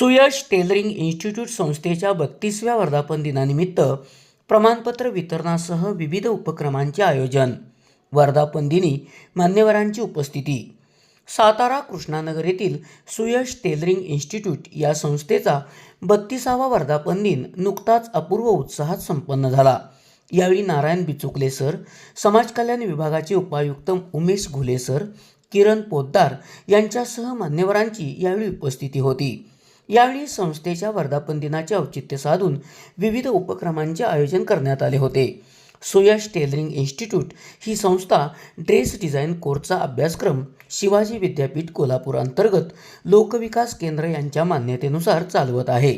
Suyash tailoring institute संस्थेच्या बत्तीसव्या वर्धापन दिनानिमित्त प्रमाणपत्र वितरणासह विविध उपक्रमांचे आयोजन. वर्धापन दिनी मान्यवरांची उपस्थिती. सातारा कृष्णानगर येथील सुयश टेलरिंग इन्स्टिट्यूट या संस्थेचा बत्तीसावा वर्धापन दिन नुकताच अपूर्व उत्साहात संपन्न झाला. यावेळी नारायण बिचुकले सर समाज कल्याण विभागाचे उपायुक्त उमेश घुले सर किरण पोद्दार यांच्यासह मान्यवरांची यावेळी उपस्थिती होती. यावेळी संस्थेच्या वर्धापन दिनाचे औचित्य साधून विविध उपक्रमांचे आयोजन करण्यात आले होते. सुयश टेलरिंग इन्स्टिट्यूट ही संस्था ड्रेस डिझाईन कोर्सचा अभ्यासक्रम शिवाजी विद्यापीठ कोल्हापूर अंतर्गत लोकविकास केंद्र यांच्या मान्यतेनुसार चालवत आहे.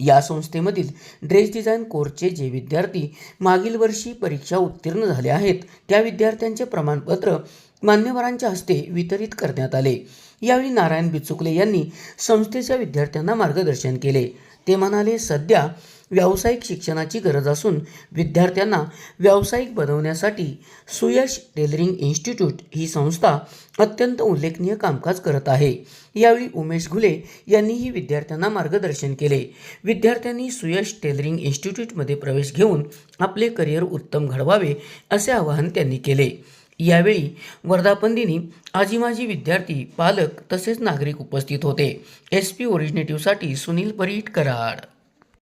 या संस्थेमधील ड्रेस डिझाईन कोर्सचे जे विद्यार्थी मागील वर्षी परीक्षा उत्तीर्ण झाले आहेत त्या विद्यार्थ्यांचे प्रमाणपत्र मान्यवरांच्या हस्ते वितरित करण्यात आले. यावेळी नारायण बिचुकले यांनी संस्थेच्या विद्यार्थ्यांना मार्गदर्शन केले. ते म्हणाले सध्या व्यावसायिक शिक्षणाची गरज असून विद्यार्थ्यांना व्यावसायिक बनवण्यासाठी सुयश टेलरिंग इन्स्टिट्यूट ही संस्था अत्यंत उल्लेखनीय कामकाज करत आहे. यावेळी उमेश घुले यांनीही विद्यार्थ्यांना मार्गदर्शन केले. विद्यार्थ्यांनी सुयश टेलरिंग इन्स्टिट्यूटमध्ये प्रवेश घेऊन आपले करिअर उत्तम घडवावे असे आवाहन त्यांनी केले. यावेळी वर्धापन दिनी आजी माजी विद्यार्थी पालक तसेच नागरिक उपस्थित होते. एस पी ओरिजिनेटिव्हसाठी सुनील परीट कराड.